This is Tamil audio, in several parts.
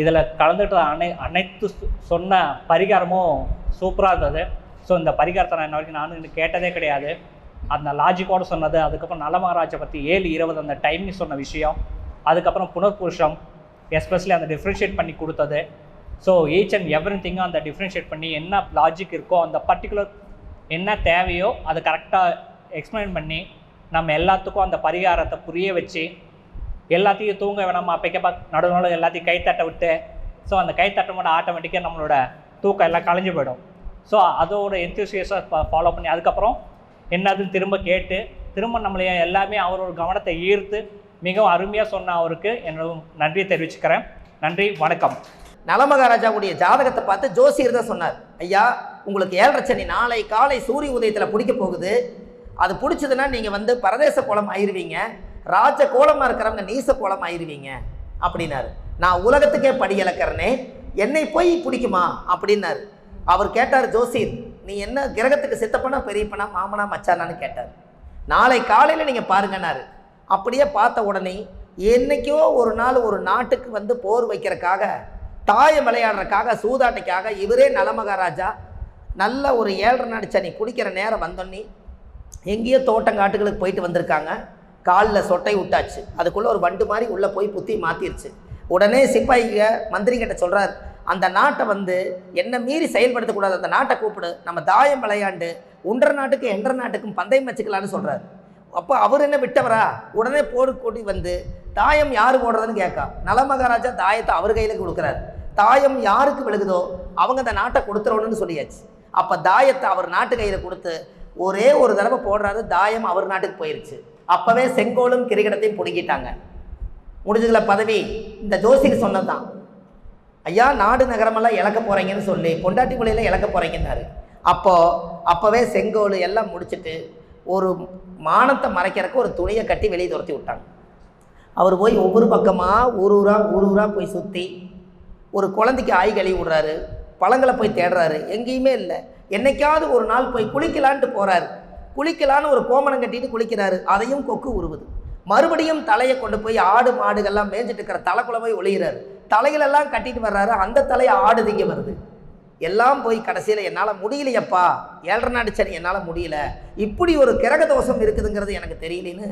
இதில் கலந்துட்டு அனை அனைத்து சொன்ன பரிகாரமும் சூப்பராக இருந்தது. ஸோ இந்த பரிகாரத்தை நான் இன்ன வரைக்கும் நானும் இன்னும் கேட்டதே கிடையாது. அந்த லாஜிக்கோடு சொன்னது அதுக்கப்புறம் நலமகாராஜை பற்றி ஏழு இருபது அந்த டைமிங் சொன்ன விஷயம் அதுக்கப்புறம் புனர்புருஷம் எஸ்பெஷலி அந்த டிஃப்ரென்ஷியேட் பண்ணி கொடுத்தது. ஸோ ஈச் அண்ட் எவ்ரி திங்கும் அந்த டிஃப்ரென்ஷியேட் பண்ணி என்ன லாஜிக் இருக்கோ அந்த பர்டிகுலர் என்ன தேவையோ அதை கரெக்டாக எக்ஸ்பிளைன் பண்ணி நம்ம எல்லாத்துக்கும் அந்த பரிகாரத்தை புரிய வச்சு எல்லாத்தையும் தூங்க வேணாமா? அப்பைக்கப்பா நடுவில் எல்லாத்தையும் கைத்தட்ட விட்டு ஸோ அந்த கைத்தட்டமோட கூட ஆட்டோமேட்டிக்காக நம்மளோட தூக்கம் எல்லாம் கலைஞ்சு போயிடும். ஸோ அதோட எந்தூசியஸாக ஃபாலோ பண்ணி அதுக்கப்புறம் என்னதுன்னு திரும்ப கேட்டு திரும்ப நம்மளைய எல்லாமே அவரோட கவனத்தை ஈர்த்து மிகவும் அருமையாக சொன்ன அவருக்கு என்னோட நன்றியை தெரிவிச்சுக்கிறேன். நன்றி வணக்கம். நலமகாராஜாவுடைய ஜாதகத்தை பார்த்து ஜோசியர் தான் சொன்னார். ஐயா உங்களுக்கு ஏழரை சனி நாளை காலை சூரிய உதயத்தில் பிடிக்க போகுது. அது பிடிச்சதுன்னா நீங்கள் வந்து பரதேச குளம் ஆயிருவீங்க. ராஜ கோலமாக இருக்கிறவங்க நீச கோலம் ஆயிருவீங்க அப்படின்னாரு. நான் உலகத்துக்கே படி இழக்கிறனே என்னை போய் பிடிக்குமா? அப்படின்னாரு. அவர் கேட்டார் ஜோசியர் நீ என்ன கிரகத்துக்கு சித்தப்பனா பெரியப்பனா மாமனா மச்சானான்னு கேட்டார். நாளை காலையில் நீங்கள் பாருங்கன்னாரு. அப்படியே பார்த்த உடனே என்னைக்கோ ஒரு நாள் ஒரு நாட்டுக்கு வந்து போர் வைக்கிறக்காக தாயம் விளையாடுறக்காக சூதாட்டைக்காக இவரே நலமகாராஜா நல்ல ஒரு ஏழரை நாடு நீ குடிக்கிற நேரம் வந்தோன்னே எங்கேயோ தோட்டங்காட்டுகளுக்கு போயிட்டு வந்திருக்காங்க. காலில் சொட்டை விட்டாச்சு. அதுக்குள்ளே ஒரு வண்டு மாதிரி உள்ளே போய் புத்தி மாற்றிருச்சு உடனே சிப்பாயிங்க மந்திரி கிட்ட சொல்கிறார் அந்த நாட்டை வந்து என்ன மீறி செயல்படுத்தக்கூடாது அந்த நாட்டை கூப்பிடு. நம்ம தாயம் விளையாண்டு ஒன்றரை நாட்டுக்கு என்ற நாட்டுக்கும் பந்தயம் வச்சுக்கலான்னு சொல்கிறார் அப்போ அவர் என்ன விட்டவரா? உடனே போடு கூட்டி வந்து தாயம் யார் போடுறதுன்னு கேட்கா. நலமகாராஜா தாயத்தை அவர் கையில் கொடுக்குறாரு. தாயம் யாருக்கு விழுகுதோ அவங்க அந்த நாட்டை கொடுத்துறோன்னு சொல்லியாச்சு. அப்போ தாயத்தை அவர் நாட்டு கையில் கொடுத்து ஒரே ஒரு தடவை போடுறாரு தாயம் அவர் நாட்டுக்கு போயிருச்சு. அப்போவே செங்கோலும் கிரிக்கெட்டத்தையும் பிடுங்கிட்டாங்க. முடிஞ்சதுல பதவி இந்த ஜோசிக்கு சொன்னதுதான். ஐயா நாடு நகரமெல்லாம் இழக்க போகிறீங்கன்னு சொல்லி பொண்டாட்டி குழியில் இழக்க போகிறீங்கன்னாரு அப்போது அப்போவே செங்கோல் எல்லாம் முடிச்சிட்டு ஒரு மானத்தை மறைக்கிறக்கு ஒரு துணியை கட்டி வெளியே துரத்தி விட்டாங்க. அவர் போய் ஒவ்வொரு பக்கமாக ஊர் ஊராக ஊர் ஊராக போய் சுற்றி ஒரு குழந்தைக்கு ஆய் கழுவி விடுறாரு. பழங்களை போய் தேடுறாரு. எங்கேயுமே இல்லை. என்னைக்காவது ஒரு நாள் போய் குளிக்கலான்ட்டு போகிறாரு குளிக்கலான்னு ஒரு கோமணம் கட்டிட்டு குளிக்கிறாரு. அதையும் கொக்கு உருவுது. மறுபடியும் தலையை கொண்டு போய் ஆடு மாடுகள்லாம் மேய்ஞ்சிட்டு இருக்கிற தலைக்குள்ள போய் ஒளிகிறாரு தலைகளெல்லாம் கட்டிட்டு வர்றாரு. அந்த தலையை ஆடு திங்க வருது. எல்லாம் போய் கடைசியில் என்னால் முடியலையப்பா. ஏழரை நாடு சனி என்னால் முடியல. இப்படி ஒரு கிரக தோஷம் இருக்குதுங்கிறது எனக்கு தெரியலன்னு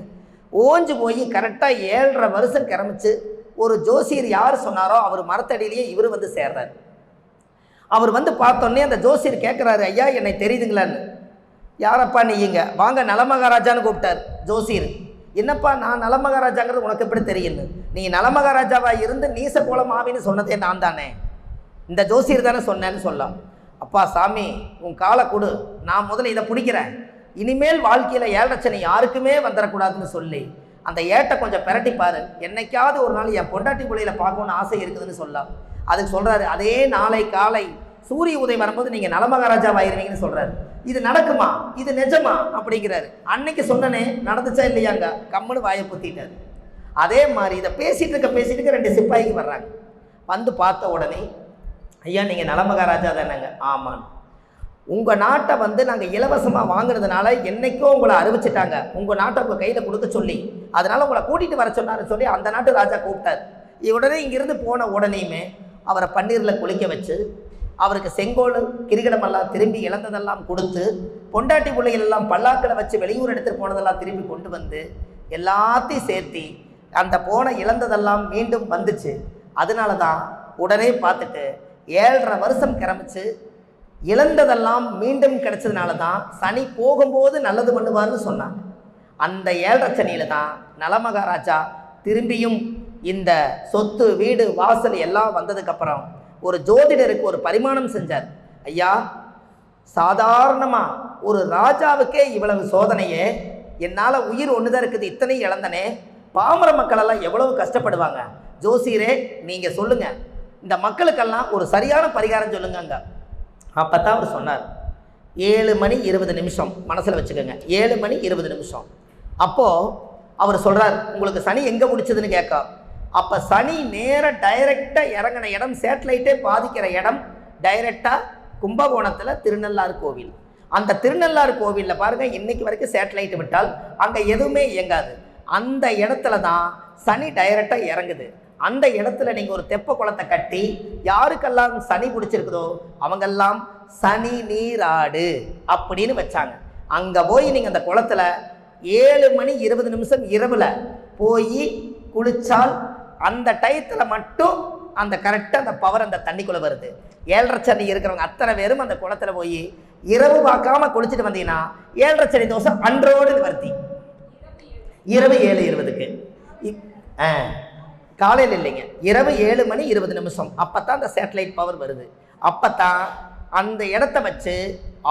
ஓஞ்சு போய் கரெக்டாக ஏழரை வருஷம் கிளம்பிச்சு ஒரு ஜோசியர் யார் சொன்னாரோ அவர் மரத்தடியிலேயே இவர் வந்து சேர்றாரு. அவர் வந்து பார்த்தோன்னே அந்த ஜோசியர் கேட்குறாரு ஐயா என்னை தெரியுதுங்களான்னு. யாரப்பா நீங்க? வாங்க நலமகாராஜான்னு கூப்பிட்டார் ஜோசியர். என்னப்பா நான் நலமகாராஜாங்கிறது உனக்கு எப்படி தெரியுன்னு நீ நலமகாராஜாவாக இருந்து நீச போல மாவின்னு சொன்னதே நான் தானே. இந்த ஜோசியர் தானே சொன்னேன்னு சொல்லலாம். அப்பா சாமி உன் காலை கொடு. நான் முதல்ல இதை பிடிக்கிறேன். இனிமேல் வாழ்க்கையில் ஏழரச்சனை யாருக்குமே வந்துடக்கூடாதுன்னு சொல்லி. அந்த ஏட்டை கொஞ்சம் பிரட்டி என்னைக்காவது ஒரு நாள் என் பொண்டாட்டி குழியில் பார்க்கணும்னு ஆசை இருக்குதுன்னு சொல்லலாம். அதுக்கு சொல்கிறாரு அதே நாளை காலை சூரிய உதயம் வரும்போது நீங்கள் நலமகாராஜாவாயிருவீங்கன்னு சொல்கிறாரு இது நடக்குமா? இது நிஜமா? அப்படிங்கிறாரு. அன்னைக்கு சொன்னனே நடந்துச்சா இல்லையாங்க? கம்முன்னு வாயை புத்திட்டாரு. அதே மாதிரி இதை பேசிகிட்டு இருக்க பேசிகிட்டு இருக்க ரெண்டு சிப்பாய்க்கு வர்றாங்க. வந்து பார்த்த உடனே ஐயா நீங்கள் நலமகாராஜா தானேங்க? ஆமாம் உங்கள் நாட்டை வந்து நாங்கள் இலவசமாக வாங்கினதுனால என்னைக்கோ உங்களை அறிவிச்சிட்டாங்க. உங்கள் நாட்டை உங்கள் கையில் கொடுக்க சொல்லி அதனால் உங்களை கூட்டிகிட்டு வர சொன்னாருன்னு சொல்லி அந்த நாட்டு ராஜா கூப்பிட்டார். உடனே இங்கிருந்து போன உடனேயுமே அவரை பன்னீரில் குளிக்க வச்சு அவருக்கு செங்கோல் கிரிகடமெல்லாம் திரும்பி இழந்ததெல்லாம் கொடுத்து பொண்டாட்டி பிள்ளைகள் எல்லாம் பல்லாக்களை வச்சு வெளியூர் எடுத்துகிட்டு போனதெல்லாம் திரும்பி கொண்டு வந்து எல்லாத்தையும் சேர்த்தி அந்த போன இழந்ததெல்லாம் மீண்டும் வந்துச்சு. அதனால தான் உடனே பார்த்துட்டு ஏழரை வருஷம் கிளம்பிச்சு இழந்ததெல்லாம் மீண்டும் கிடைச்சதுனால தான் சனி போகும்போது நல்லது பண்ணுவார்னு சொன்னாங்க. அந்த ஏழரை சனியில் தான் நலமகாராஜா திரும்பியும் இந்த சொத்து வீடு வாசல் எல்லாம் வந்ததுக்கப்புறம் ஒரு ஜோதிடருக்கு ஒரு பரிமாணம் செஞ்சார். ஐயா சாதாரணமாக ஒரு ராஜாவுக்கே இவ்வளவு சோதனையே என்னால் உயிர் ஒன்று தான் இருக்குது இத்தனை இழந்தனே பாமர மக்களெல்லாம் எவ்வளவு கஷ்டப்படுவாங்க? ஜோசியரே நீங்கள் சொல்லுங்கள் இந்த மக்களுக்கெல்லாம் ஒரு சரியான பரிகாரம் சொல்லுங்கங்க. அப்போ தான் அவர் சொன்னார். ஏழு மணி இருபது நிமிஷம். மனசில் வச்சுக்கோங்க. ஏழு மணி இருபது நிமிஷம். அப்போது அவர் சொல்கிறார் உங்களுக்கு சனி எங்கே முடிச்சதுன்னு கேட்கா. அப்போ சனி நேராக டைரெக்டாக இறங்கின இடம் சேட்டலைட்டே பாதிக்கிற இடம் டைரெக்டாக கும்பகோணத்தில் திருநள்ளாறு கோவில். அந்த திருநள்ளாறு கோவிலில் பாருங்கள் இன்றைக்கி வரைக்கும் சேட்டலைட் விட்டால் அங்கே எதுவுமே இயங்காது. அந்த இடத்துல தான் சனி டைரெக்டாக இறங்குது. அந்த இடத்துல நீங்கள் ஒரு தெப்ப குளத்தை கட்டி யாருக்கெல்லாம் சனி பிடிச்சிருக்குதோ அவங்கெல்லாம் சனி நீராடு அப்படின்னு வச்சாங்க. அங்கே போய் நீங்கள் அந்த குளத்துல ஏழு மணி இருபது நிமிஷம் இரவில் போய் குளிச்சால் அந்த டயத்தில் மட்டும் அந்த கரெக்டாக அந்த பவர் அந்த தண்ணிக்குள்ளே வருது. ஏழரை சனி இருக்கிறவங்க அத்தனை பேரும் அந்த குளத்தில் போய் இரவு பார்க்காம குளிச்சுட்டு வந்தீங்கன்னா ஏழரை சனி தோசை அன்றோடு நிவர்த்தி. இரவு ஏழு இருபதுக்கு. ஆ காலையில் இல்லைங்க. இரவு ஏழு மணி இருபது நிமிஷம். அப்போ தான் அந்த சேட்டலைட் பவர் வருது. அப்பதான் அந்த இடத்த வச்சு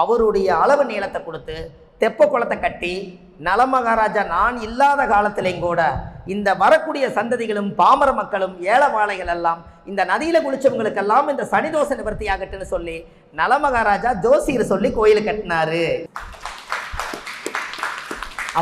அவருடைய அளவு நீளத்தை கொடுத்து தெப்ப குளத்தை கட்டி நலமகாராஜா நான் இல்லாத காலத்திலையும் கூட இந்த வரக்கூடிய சந்ததிகளும் பாமர மக்களும் ஏழவாளைகள் எல்லாம் இந்த நதியில குளிச்சவங்களுக்கெல்லாம் இந்த சனிதோஷ நிவர்த்தி ஆகட்டுன்னு சொல்லி நலமகாராஜா ஜோசியர் சொல்லி கோயில் கட்டினாரு.